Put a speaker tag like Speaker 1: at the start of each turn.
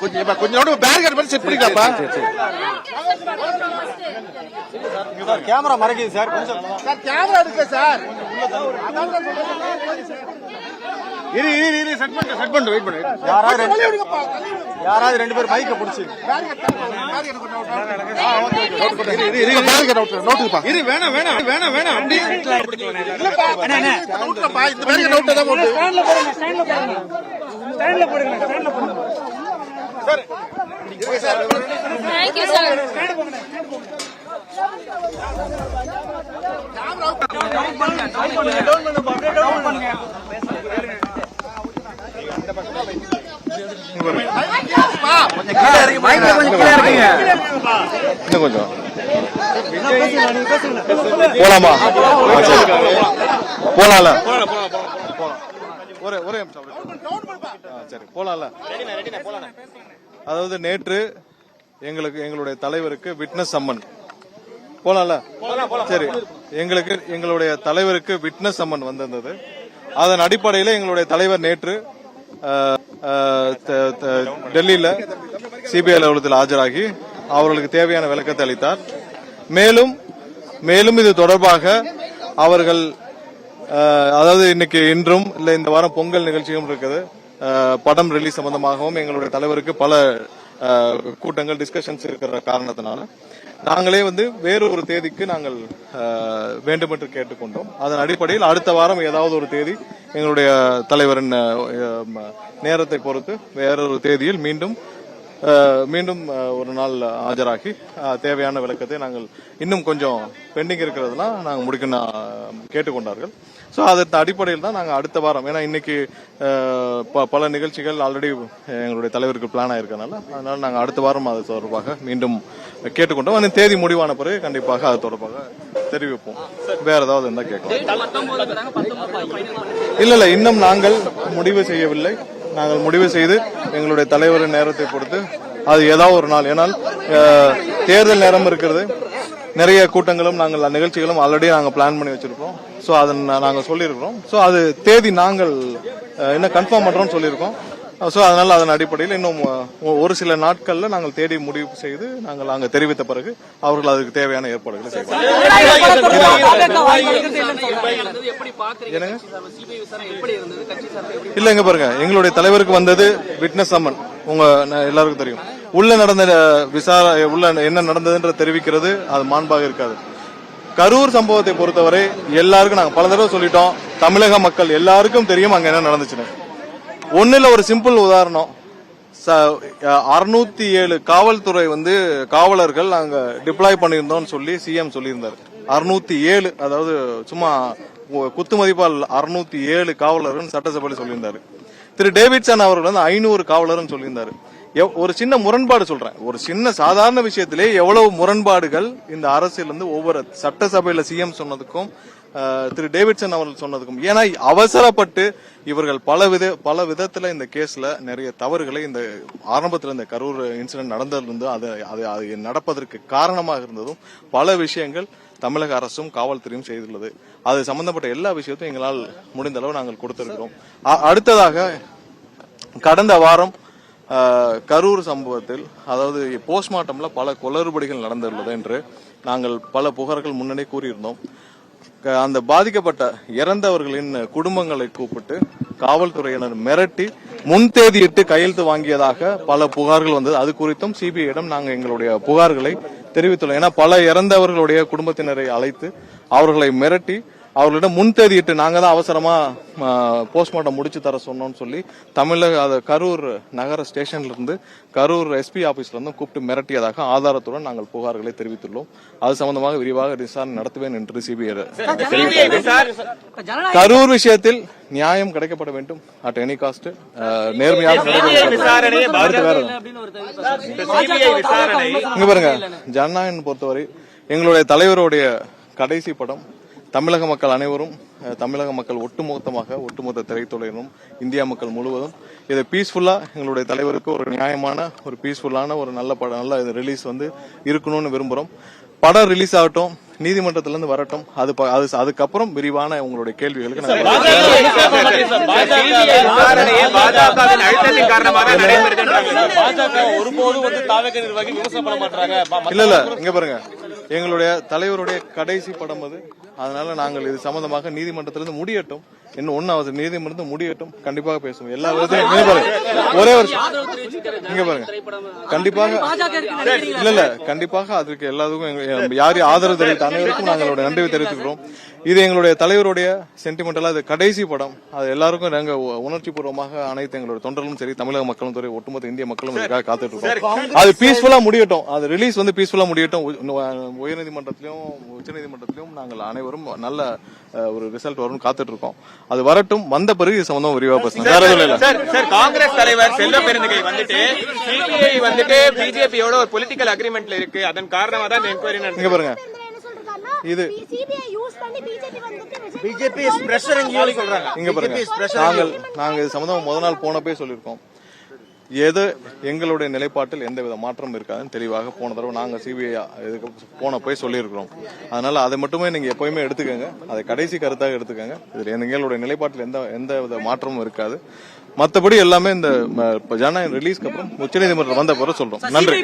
Speaker 1: கொஞ்சம் இப்ப கொஞ்சோண்டு பேரிகேட் பண்ணி செட் பண்ணிக்கலாம்ப்பா.
Speaker 2: கேமரா மறைக்குது சார். கொஞ்சம்
Speaker 1: சார் கேமரா இருக்கு சார். இரு இரு இரு செட் பண்ணு செட் பண்ணு வெயிட் பண்ணு.
Speaker 2: யாராவது ரெண்டு யாராவது ரெண்டு பேர் மைக்க பிடிச்சி
Speaker 1: இரு. இரு பேரிகேட் அவுட் நோட்டுப்பா இரு வேணாம் வேணாம் வேணாம் வேணாம். அப்படி நோட்டுப்பா இந்த பேரிகேட் நோட்டு தான் போட்டு.
Speaker 3: Thank you sir.
Speaker 1: இன்னும் கொஞ்சம் போலாமா போலாம்ல. ஒரே ஒரே சரி. போலாம்ல. அதாவது நேற்று எங்களுக்கு எங்களுடைய தலைவருக்கு விட்னஸ் சம்மன். போலாம்ல? சரி. எங்களுக்கு எங்களுடைய தலைவருக்கு விட்னஸ் சம்மன் வந்திருந்தது. அதன் அடிப்படையில் எங்களுடைய தலைவர் நேற்று டெல்லியில் சிபிஐ அலுவலகத்தில் ஆஜராகி அவர்களுக்கு தேவையான விளக்கத்தை அளித்தார். மேலும் மேலும் இது தொடர்பாக அவர்கள் அதாவது இன்னைக்கு இன்றும் இல்லை இந்த வாரம் பொங்கல் நிகழ்ச்சியும் இருக்குது. படம் ரிலீஸ் சம்பந்தமாகவும் எங்களுடைய தலைவருக்கு பல கூட்டங்கள் டிஸ்கஷன்ஸ் இருக்கிற காரணத்தினால நாங்களே வந்து வேறு ஒரு தேதிக்கு நாங்கள் வேண்டுமென்று வேண்டும் என்று கேட்டுக்கொண்டோம். அதன் அடிப்படையில் அடுத்த வாரம் ஏதாவது ஒரு தேதி எங்களுடைய தலைவரின் நேரத்தை பொறுத்து வேறொரு தேதியில் மீண்டும் மீண்டும் ஒரு நாள் ஆஜராகி தேவையான விளக்கத்தை நாங்கள் இன்னும் கொஞ்சம் பெண்டிங் இருக்கிறதுலாம் நாங்கள் முடிக்கணும் கேட்டுக்கொண்டார்கள். ஸோ அதன் அடிப்படையில் தான் நாங்கள் அடுத்த வாரம் ஏன்னா இன்னைக்கு ப- பல நிகழ்ச்சிகள் ஆல்ரெடி எங்களுடைய தலைவருக்கு பிளான் ஆயிருக்கனால அதனால நாங்கள் அடுத்த வாரம் அது தொடர்பாக மீண்டும் கேட்டுக்கொண்டோம். அந்த தேதி முடிவான பிறகு கண்டிப்பாக அது தொடர்பாக தெரிவிப்போம். வேற ஏதாவது இருந்தால் கேட்கலாம். இல்ல இல்ல இன்னும் நாங்கள் முடிவு செய்யவில்லை. நாங்கள் முடிவு செய்து எங்களுடைய தலைவரின் நேரத்தை பொறுத்து அது ஏதாவது ஒரு நாள். ஏனால் தேர்தல் நேரம் இருக்கிறது. நிறைய கூட்டங்களும் நாங்கள் நிகழ்ச்சிகளும் ஆல்ரெடி நாங்கள் பிளான் பண்ணி வச்சிருக்கோம். ஸோ அதை நாங்கள் சொல்லியிருக்கிறோம். ஸோ அது தேதி நாங்கள் இன்னும் கன்ஃபார்ம் பண்றோம்னு சொல்லியிருக்கோம். ஸோ அதனால அதன் அடிப்படையில் இன்னும் ஒரு சில நாட்கள்ல நாங்கள் தேடி முடிவு செய்து நாங்கள் அங்கே தெரிவித்த பிறகு அவர்கள் அதுக்கு தேவையான ஏற்பாடுகளை செய்வாங்க
Speaker 4: எப்படி பாக்குறீங்க சிபிஐ விசாரணை எப்படி இருந்தது கட்சி சார்பில் எப்படி
Speaker 1: இல்ல இங்க பாருங்க எங்களுடைய தலைவருக்கு வந்தது விட்னஸ் சம்மன் உங்க எல்லாருக்கும் தெரியும். உள்ள நடந்த விசார உள்ள என்ன நடந்ததுன்ற தெரிவிக்கிறது அது மாண்பாக இருக்காது. கரூர் சம்பவத்தை பொறுத்தவரை எல்லாருக்கும் நாங்கள் பல தடவை சொல்லிட்டோம். தமிழக மக்கள் எல்லாருக்கும் தெரியும் அங்க என்ன நடந்துச்சுன்னு. ஒன்றில் ஒரு சிம்பிள் உதாரணம். அறுநூத்தி ஏழு காவல்துறை வந்து காவலர்கள் அங்க டிப்ளாய் பண்ணியிருந்தோம்னு சொல்லி சிஎம் சொல்லியிருந்தார். அறுநூத்தி ஏழு அதாவது சும்மா ஒ- குத்து மதிப்பால் அறுநூத்தி ஏழு காவலர்கள் சட்டசபையில் சொல்லியிருந்தாரு. திரு டேவிட்சன் அவர்கள் வந்து ஐநூறு காவலர்னு சொல்லியிருந்தாரு. ஒரு சின்ன முரண்பாடு சொல்றேன். ஒரு சின்ன சாதாரண விஷயத்திலே எவ்வளவு முரண்பாடுகள் இந்த அரசியல் இருந்து ஒவ்வொரு சட்டசபையில சிஎம் சொன்னதுக்கும் திரு டேவிட்சன் அவர்கள் சொன்னதுக்கும். ஏன்னா அவசரப்பட்டு இவர்கள் பல வித பல விதத்துல இந்த கேஸ்ல நிறைய தவறுகளை இந்த ஆரம்பத்துல இந்த கரூர் இன்சிடென்ட் நடந்ததுலேருந்து அது அது அது நடப்பதற்கு காரணமாக இருந்ததும் பல விஷயங்கள் தமிழக அரசும் காவல்துறையும் செய்துள்ளது. அது சம்பந்தப்பட்ட எல்லா விஷயத்தையும் எங்களால் முடிந்த அளவு நாங்கள் கொடுத்திருக்கிறோம். அடுத்ததாக கடந்த வாரம் கரூர் சம்பவத்தில் அதாவது போஸ்ட்மார்ட்டம்ல பல குளறுபடிகள் நடந்துள்ளது என்று நாங்கள் பல புகார்கள் முன்னணி கூறியிருந்தோம். க- அந்த பாதிக்கப்பட்ட இறந்தவர்களின் குடும்பங்களை கூப்பிட்டு காவல்துறையினர் மிரட்டி முன்தேதியிட்டு கையெழுத்து வாங்கியதாக பல புகார்கள் வந்தது. அது குறித்தும் சிபிஐயிடம் நாங்கள் எங்களுடைய புகார்களை தெரிவித்துள்ளோம். ஏன்னா பல இறந்தவர்களுடைய குடும்பத்தினரை அழைத்து அவர்களை மிரட்டி அவர்களிடம் முன்தேதியிட்டு நாங்க தான் அவசரமா போஸ்ட்மார்ட்டம் முடிச்சு தர சொன்னோம்னு சொல்லி தமிழக அது கரூர் நகர ஸ்டேஷன்ல இருந்து கரூர் எஸ்பி ஆபீஸ்ல இருந்து கூப்பிட்டு மிரட்டியதாக ஆதாரத்துடன் நாங்கள் புகார்களை தெரிவித்துள்ளோம். அது சம்பந்தமாக விரிவாக விசாரணை நடத்துவேன் என்று சிபிஐ கரூர் விஷயத்தில் நியாயம் கிடைக்கப்பட வேண்டும். அட் எனி காஸ்ட் நேர்மையாக இங்க பாருங்க ஜனநாயகம் பொறுத்தவரை எங்களுடைய தலைவருடைய கடைசி படம் தமிழக மக்கள் அனைவரும் தமிழக மக்கள் ஒட்டுமொத்தமாக ஒட்டுமொத்த திரைத்துறையினரும் இந்தியா மக்கள் முழுவதும் இதை பீஸ்ஃபுல்லா எங்களுடைய தலைவருக்கு ஒரு நியாயமான ஒரு பீஸ்ஃபுல்லான ஒரு நல்ல படம் நல்ல ரிலீஸ் வந்து இருக்கணும்னு விரும்புகிறோம் படம் ரிலீஸ் ஆகட்டும் நீதிமன்றத்திலிருந்து வரட்டும். அது அது அதுக்கப்புறம் விரிவான உங்களுடைய கேள்விகளுக்கு இல்ல இல்ல இங்க பாருங்க. எங்களுடைய தலைவருடைய கடைசி படம் அது. அதனால நாங்கள் இது சம்பந்தமாக நீதிமன்றத்திலிருந்து முடியட்டும். இன்னும் ஒன்னு நீதிமன்றம் முடியட்டும். கண்டிப்பாக பேசுவோம். எல்லா பாருங்க. ஒரே ஒரு இங்க பாருங்க. கண்டிப்பாக இல்ல இல்ல கண்டிப்பாக அதற்கு எல்லாத்துக்கும் எங்க- யார் ஆதரவு தெரிவித்த அனைவருக்கும் நாங்களுடைய நன்றி தெரிவித்துக்கிறோம் இது எங்களுடைய தலைவருடைய சென்டிமெண்டலா இது கடைசி படம். அது எல்லாருக்கும் நாங்க உணர்ச்சி பூர்வமாக அனைத்து எங்களுடைய தொண்டர்களும் சரி தமிழக மக்களும் சரி ஒட்டுமொத்த இந்திய மக்களும் இதுக்காக காத்துட்டு இருக்கோம். அது பீஸ்ஃபுல்லா முடியட்டும். அது ரிலீஸ் வந்து பீஸ்ஃபுல்லா முடியட்டும். உயர்நீதிமன்றத்திலும் உச்சநீதிமன்றத்திலும் நாங்கள் அனைவரும் நல்ல ஒரு ரிசல்ட் வரும்னு காத்துட்டு இருக்கோம். அது வரட்டும் வந்த பிறகு இது சம்பந்தம் விரிவா பேசலாம். வேற எதுவும் இல்ல
Speaker 2: சார் சார். காங்கிரஸ் தலைவர் செல்வ பெருந்தகை வந்துட்டு சிபிஐ வந்துட்டு பிஜேபியோட ஒரு பொலிட்டிக்கல் அக்ரிமெண்ட்ல இருக்கு. அதன் காரணமா தான் என்கொயரி
Speaker 1: பாருங்க. இது-
Speaker 5: சிபிஐ யூஸ் பண்ணி பிஜேபி
Speaker 2: யூ சொல்றாங்க.
Speaker 1: இங்க பாருங்க. நாங்கள் நாங்க இது சம்பந்தமா முத நாள் போனப்பே சொல்லியிருக்கோம். எது எங்களுடைய நிலைப்பாட்டில் எந்த வித மாற்றம் இருக்காதுன்னு தெளிவாக போன தடவை நாங்க சிபிஐ இதுக்கு போனப்போ சொல்லியிருக்கிறோம். அதனால அதை மட்டுமே நீங்க எப்பயுமே எடுத்துக்கோங்க. அதை கடைசி கருத்தாக எடுத்துக்கோங்க. இதுல எங்களுடைய நிலைப்பாட்டில் எந்த எந்த வித மாற்றமும் இருக்காது. மத்தபடி எல்லாமே இந்த ஜனநாயகம் ரிலீஸ்க்கு அப்புறம் உச்சநீதிமன்றம் வந்த பிறகு சொல்றோம். நன்றி.